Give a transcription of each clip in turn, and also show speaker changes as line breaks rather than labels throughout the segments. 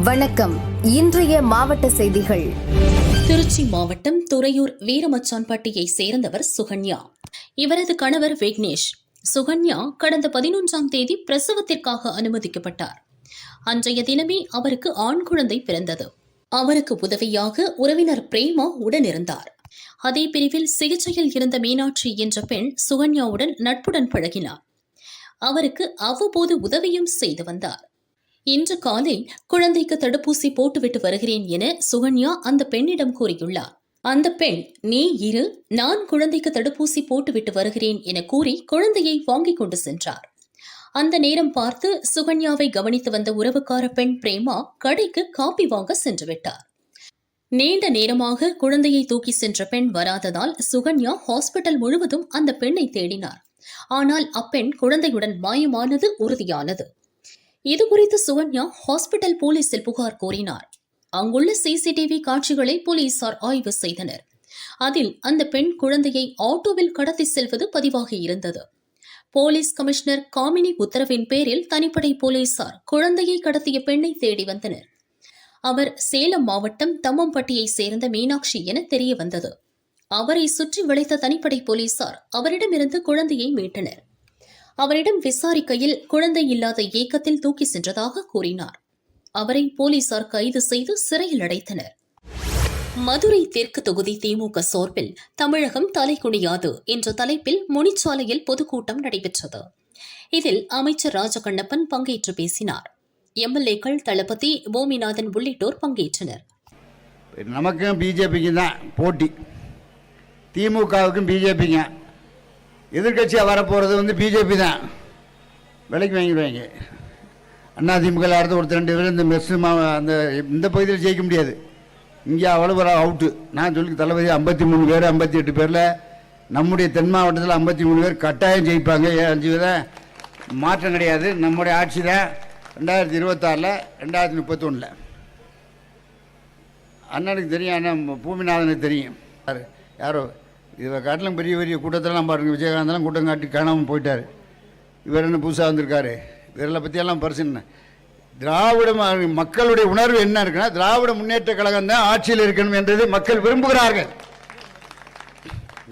வணக்கம். இன்றைய மாவட்ட செய்திகள்.
திருச்சி மாவட்டம் துறையூர் வீரமச்சான்பட்டியை சேர்ந்தவர் சுகன்யா. இவரது கணவர் விக்னேஷ். சுகன்யா கடந்த பதினொன்றாம் தேதி பிரசவத்திற்காக அனுமதிக்கப்பட்டார். அன்றைய தினமே அவருக்கு ஆண் குழந்தை பிறந்தது. அவருக்கு உதவியாக உறவினர் பிரேமா உடனிருந்தார். அதே பிரிவில் சிகிச்சையில் இருந்த மீனாட்சி என்ற பெண் சுகன்யாவுடன் நட்புடன் பழகினார். அவருக்கு அவ்வப்போது உதவியும் செய்து வந்தார். இன்று காலை குழந்தைக்கு தடுப்பூசி போட்டுவிட்டு வருகிறேன் என சுகன்யா அந்த பெண்ணிடம் கூறியுள்ளார் அந்த பெண் நீ இரு நான் குழந்தைக்கு தடுப்பூசி போட்டுவிட்டு வருகிறேன் என கூறி குழந்தையை வாங்கிக் கொண்டு சென்றார். அந்த நேரம் பார்த்து சுகன்யாவை கவனித்து வந்த உறவுக்கார பெண் பிரேமா கடைக்கு காப்பி வாங்க சென்று விட்டார். நீண்ட நேரமாக குழந்தையை தூக்கி சென்ற பெண் வராததால் சுகன்யா ஹாஸ்பிட்டல் முழுவதும் அந்த பெண்ணை தேடினார். ஆனால் அப்பெண் குழந்தையுடன் மாயமானது உறுதியானது. இது குறித்து சுகன்யா ஹாஸ்பிட்டல் போலீசில் புகார் கூறினார் அங்குள்ள சிசிடிவி காட்சிகளை போலீசார் ஆய்வு செய்தனர். அதில் அந்த பெண் குழந்தையை ஆட்டோவில் கடத்தி செல்வது பதிவாகி இருந்தது. போலீஸ் கமிஷனர் காமினி உத்தரவின் பேரில் தனிப்படை போலீசார் குழந்தையை கடத்திய பெண்ணை தேடி வந்தனர். அவர் சேலம் மாவட்டம் தம்மம்பட்டியை சேர்ந்த மீனாட்சி என தெரிய வந்தது அவரை சுற்றி வளைத்த தனிப்படை போலீசார் அவரிடமிருந்து குழந்தையை மீட்டனர். அவரிடம் விசாரிக்கையில் குழந்தை இல்லாத ஏக்கத்தில் தூக்கி சென்றதாக கூறினார். அவரை போலீசார் கைது செய்து சிறையில் அடைத்தனர். மதுரை தெற்கு தொகுதி திமுக சார்பில் தமிழகம் தலைகுனியாது என்ற தலைப்பில் முனிச்சாலையில் பொதுக்கூட்டம் நடைபெற்றது. இதில் அமைச்சர் ராஜகண்ணப்பன் பங்கேற்று பேசினார். எம்எல்ஏக்கள் தளபதி பூமிநாதன் உள்ளிட்டோர் பங்கேற்றனர்.
நமக்கும் பிஜேபிக்கும் தான் போட்டி. திமுகவுக்கும் பிஜேபிங்க. எதிர்கட்சியாக வரப்போகிறது வந்து பிஜேபி தான். விலைக்கு வாங்கிடுவாங்க அண்ணா திமுக அடுத்து ஒருத்தர் ரெண்டு பேர் இந்த மெஸ் அந்த இந்த பகுதியில் ஜெயிக்க முடியாது. இங்கே அவ்வளோ அவுட்டு நான் சொல்லி தளபதி ஐம்பத்தி மூணு பேர் ஐம்பத்தி எட்டு பேரில் நம்முடைய தென் மாவட்டத்தில் ஐம்பத்தி மூணு பேர் கட்டாயம் ஜெயிப்பாங்க. ஏன் அஞ்சு விதம் மாற்றம் கிடையாது. நம்முடைய ஆட்சி தான் ரெண்டாயிரத்தி இருபத்தாறில் ரெண்டாயிரத்தி முப்பத்தொன்னில். அண்ணனுக்கு தெரியும் அண்ணன் பூமிநாதனுக்கு தெரியும். யார்? யாரோ? இதை காட்டிலும் பெரிய பெரிய கூட்டத்தெல்லாம் பாருங்கள் விஜயகாந்தெல்லாம் கூட்டம் காட்டி காணாமல் போயிட்டார். இவர் என்ன புதுசாக வந்திருக்காரு? இவரெல்லாம் பற்றியெல்லாம் பரிசு திராவிட மக்களுடைய உணர்வு என்ன இருக்குன்னா திராவிட முன்னேற்ற கழகம் தான் ஆட்சியில் இருக்கணும் என்றது மக்கள் விரும்புகிறார்கள்.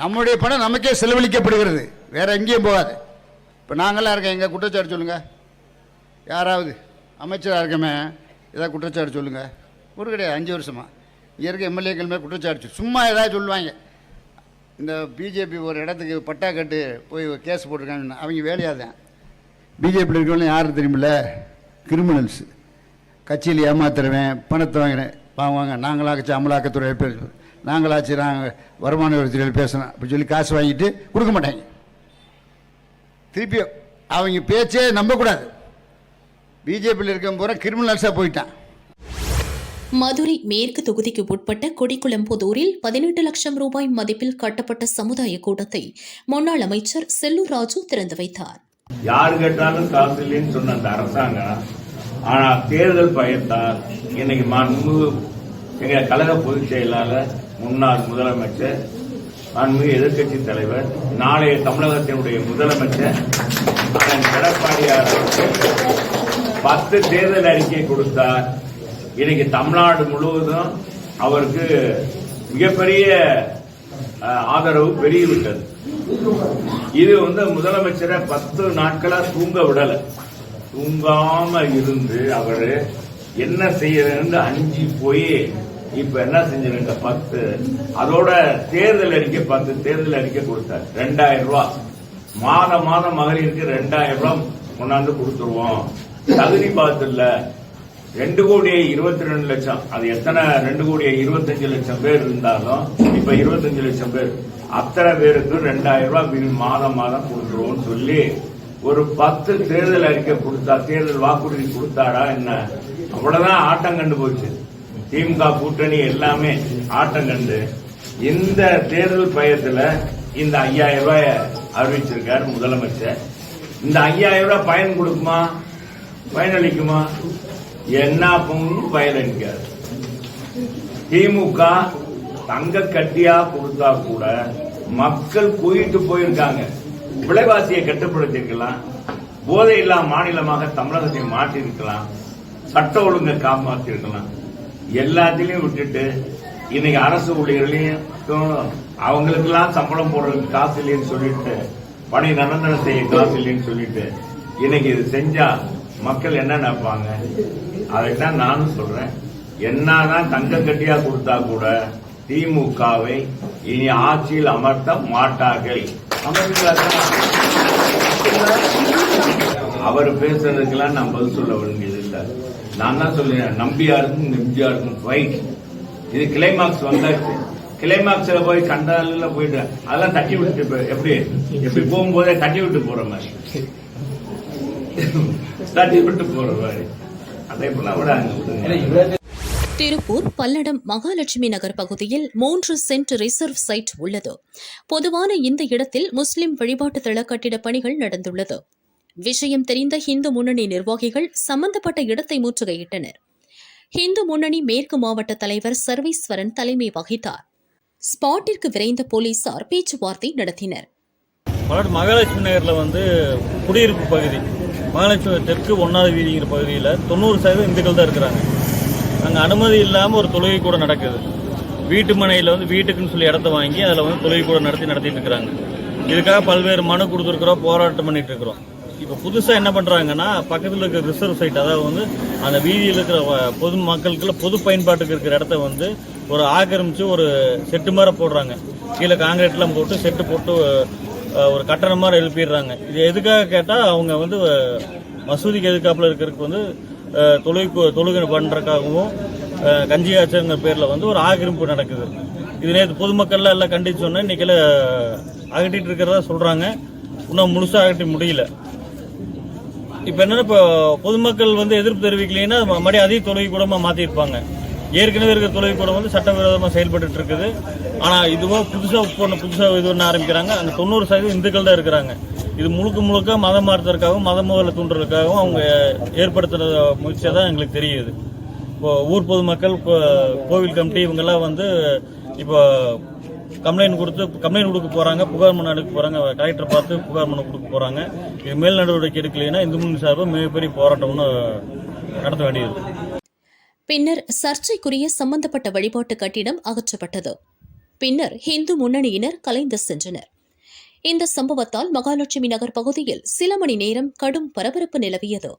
நம்முடைய பணம் நமக்கே செலவழிக்கப்படுகிறது. வேற எங்கேயும் போகாது. இப்போ நாங்களாம் இருக்கோம். எங்கள் குற்றச்சாட்டு சொல்லுங்கள் யாராவது அமைச்சராக இருக்கமே ஏதாவது குற்றச்சாட்டு சொல்லுங்கள் ஒரு கிடையாது. அஞ்சு வருஷமா. இங்கே இருக்க எம்எல்ஏக்கள் மேலே குற்றச்சாட்டு. சும்மா ஏதாவது சொல்லுவாங்க. இந்த பிஜேபி ஒரு இடத்துக்கு பட்டா கட்டு போய் கேஸ் போட்டிருக்காங்க அவங்க வேலையாதான் பிஜேபியில் இருக்கவங்க யாரும் தெரியுமில்ல? கிரிமினல்ஸ் கட்சியில் ஏமாத்துறவேன் பணத்தை வாங்குறேன் வாங்குவாங்க நாங்களாச்சு அமலாக்கத்துறை பேச நாங்களாச்சு நாங்கள் வருமான வரித்துறையில் பேசணும். அப்படி சொல்லி காசு வாங்கிட்டு கொடுக்க மாட்டாங்க. திருப்பி அவங்க பேச்சே நம்பக்கூடாது. பிஜேபியில் இருக்க பூரா கிரிமினல்ஸாக போயிட்டான்.
மதுரை மேற்கு தொகுதிக்கு உட்பட்ட கொடிக்குளம்புதூரில் பதினெட்டு லட்சம் ரூபாய் மதிப்பில் கட்டப்பட்ட சமுதாய கூடத்தை முன்னாள் அமைச்சர் செல்லூர் ராஜு திறந்து வைத்தார்.
யார் கேட்டாலும் காசு இல்லைன்னு சொன்ன அந்த அரசாங்கம் ஆனா தேர்தல் பயத்தால் இன்னைக்கு மாண்புமிகு எங்க கழக பொதுச் செயலாளர் முன்னாள் முதலமைச்சர் மாண்புமிகு எதிர்க்கட்சி தலைவர் நாளைய தமிழகத்தினுடைய முதலமைச்சர் அதன் எடப்பாடியார் பத்து தேர்தல் அறிக்கை கொடுத்தார். இன்னைக்கு தமிழ்நாடு முழுவதும் அவருக்கு மிகப்பெரிய ஆதரவு பெருகிவிட்டது இது வந்து முதலமைச்சரை பத்து நாட்களா தூங்க விடல. தூங்காம இருந்து அவரு என்ன செய்யறதுன்னு அஞ்சு போய் இப்ப என்ன செஞ்சிருக்க பத்து அதோட தேர்தல் அறிக்கை பத்து தேர்தல் அறிக்கை கொடுத்தார். ரெண்டாயிரம் ரூபாய் மாதம் மாதம் மகளிருக்கு ரெண்டாயிரம் ரூபாய் கொண்டாந்து கொடுத்துருவோம். தகுதி பார்த்துல ரெண்டு கோடியே இருபத்தி ரெண்டு லட்சம். அது எத்தனை? ரெண்டு கோடியே இருபத்தஞ்சு லட்சம் பேர் இருந்தாலும் இப்ப இருபத்தஞ்சு லட்சம் பேர். அத்தனை பேருக்கு ரெண்டாயிரம் ரூபாய் மாதம் மாதம் கொடுத்துருவோம்னு சொல்லி ஒரு பத்து தேர்தல் அறிக்கை கொடுத்தா தேர்தல் வாக்குறுதி கொடுத்தாரா என்ன? அவ்வளவுதான் ஆட்டம் கண்டு போச்சு. திமுக கூட்டணி எல்லாமே ஆட்டம் கண்டு இந்த தேர்தல் பயத்துல இந்த ஐயாயிரம் ரூபாய் அறிவிச்சிருக்காரு முதலமைச்சர். இந்த ஐயாயிரம் ரூபாய் பயன் கொடுக்குமா? பயனளிக்குமா? என்ன பொண்ணு பயனளிக்காது. திமுக தங்க கட்டியா கொடுத்தா கூட மக்கள் கூயிட்டு போயிருக்காங்க. விலைவாசியை கட்டுப்படுத்திருக்கலாம் போதை இல்லா மாநிலமாக தமிழகத்தை மாற்றிருக்கலாம் சட்ட ஒழுங்கை காப்பாற்றிருக்கலாம் எல்லாத்திலையும் விட்டுட்டு இன்னைக்கு அரசு ஊழியர்களையும் அவங்களுக்கெல்லாம் சம்பளம் போடுறதுக்கு காசு இல்லைன்னு சொல்லிட்டு பணி நிரந்தரம் செய்ய காசு இல்லைன்னு சொல்லிட்டு இன்னைக்கு இது செஞ்சா மக்கள் என்ன நினைப்பாங்க? அதைத்தான் நானும் சொல்றேன். என்னதான் தங்க கட்டியா கொடுத்தா கூட திமுகவை இனி ஆட்சியில் அமர்த்த மாட்டார்கள். அவர் பேசுறதுக்கெல்லாம் நான் பதில் சொல்ல வேண்டியது இல்லை. நான் தான் சொல்லுறேன் நம்பியாருக்கும் நெம்பியாருக்கும் ஃபைட் இது கிளைமாக்ஸ் வந்தாச்சு. கிளைமாக்ஸ்ல போய் கண்டால போயிட்டு அதெல்லாம் தட்டி விட்டு எப்படி? எப்படி போகும்போதே தட்டி விட்டு போற மாதிரி. தட்டி விட்டு போற மாதிரி. அதே போல விட அங்க
திருப்பூர் பல்லடம் மகாலட்சுமி நகர் பகுதியில் மூன்று சென்ட் ரிசர்வ் சைட் உள்ளது. பொதுவான இந்த இடத்தில் முஸ்லிம் வழிபாட்டு தள கட்டிட பணிகள் நடந்துள்ளது. விஷயம் தெரிந்த இந்து முன்னணி நிர்வாகிகள் சம்பந்தப்பட்ட இடத்தை முற்றுகையிட்டனர். இந்து முன்னணி மேற்கு மாவட்ட தலைவர் சர்வேஸ்வரன் தலைமை வகித்தார். ஸ்பாட்டிற்கு விரைந்த போலீசார் பேச்சுவார்த்தை நடத்தினர்.
மகாலட்சுமி நகரில் வந்து குடியிருப்பு பகுதி. மகாலட்சுமி தெற்கு ஒன்றாவது வீதிங்கிற பகுதியில் தொண்ணூறு சதவீதம் இந்துக்கள் தான் இருக்கிறாங்க. அங்கே அனுமதி இல்லாமல் ஒரு தொழுகை கூட நடக்குது. வீட்டு மனையில் வந்து வீட்டுக்குன்னு சொல்லி இடத்த வாங்கி அதில் வந்து தொழுகை கூட நடத்தி நடத்திட்டு இருக்கிறாங்க. இதுக்காக பல்வேறு மனு கொடுத்துருக்குறோம் போராட்டம் பண்ணிட்டு இருக்கிறோம். இப்போ புதுசாக என்ன பண்ணுறாங்கன்னா பக்கத்தில் இருக்கிற ரிசர்வ் சைட் அதாவது வந்து அந்த வீதியில் இருக்கிற வ- பொது மக்களுக்குள்ள பொது பயன்பாட்டுக்கு இருக்கிற இடத்த வந்து ஒரு ஆக்கிரமிச்சு ஒரு செட்டு மாதிரி போடுறாங்க. கீழே காங்கிரீட்லாம் போட்டு செட்டு போட்டு ஒரு கட்டணம் மாதிரி எழுப்பிடுறாங்க. இது எதுக்காக கேட்டால் அவங்க வந்து மசூதிக்கு எதுக்காப்புல இருக்கிறதுக்கு வந்து அஹ், தொழுகை தொழுகை பண்ணுறதுக்காகவும் கஞ்சி ஆச்சங்கிற பேரில் வந்து ஒரு ஆக்கிரமிப்பு நடக்குது. இது நேற்று பொதுமக்கள்லாம் எல்லாம் கண்டிச்சு சொன்னேன். இன்றைக்கில் அகட்டிகிட்டு இருக்கிறதா சொல்கிறாங்க இன்னும் முழுசாக அகட்டி முடியல. இப்போ என்னன்னா இப்போ பொதுமக்கள் வந்து எதிர்ப்பு தெரிவிக்கலைன்னா மறுபடியும் அதே தொழுகை கூடமாக மாற்றிருப்பாங்க ஏற்கனவே இருக்கிற தொழில் கூடம் வந்து சட்டவிரோதமாக செயல்பட்டு இருக்குது. ஆனால் இதுவோ புதுசாக பொண்ணு புதுசாக இது ஒன்று ஆரம்பிக்கிறாங்க. அங்கே தொண்ணூறு சதவீதம் இந்துக்கள் தான் இருக்கிறாங்க. இது முழுக்க முழுக்க மதம் மாற்றுறதுக்காகவும் மத முதல தூண்டுறதுக்காகவும் அவங்க ஏற்படுத்துகிற முயற்சியாக தான் எங்களுக்கு தெரியுது. இப்போ ஊர் பொதுமக்கள் இப்போ கோவில் கமிட்டி இவங்கெல்லாம் வந்து இப்போ கம்ப்ளைண்ட் கொடுத்து கம்ப்ளைண்ட் கொடுக்க போகிறாங்க புகார் மனு அனுப்ப போகிறாங்க கலெக்டரை பார்த்து புகார் மனு கொடுக்க போகிறாங்க இது மேல் நடவடிக்கை எடுக்கலைன்னா இந்து முன்னணி சார்பாக மிகப்பெரிய போராட்டம்னு நடத்த வேண்டியது.
பின்னர் சர்ச்சைக்குரிய சம்பந்தப்பட்ட வழிபாட்டு கட்டிடம் அகற்றப்பட்டது. பின்னர் ஹிந்து முன்னணியினர் கலைந்து சென்றனர். இந்த சம்பவத்தால் மகாலட்சுமி நகர் பகுதியில் சில மணி நேரம் கடும் பரபரப்பு நிலவியது.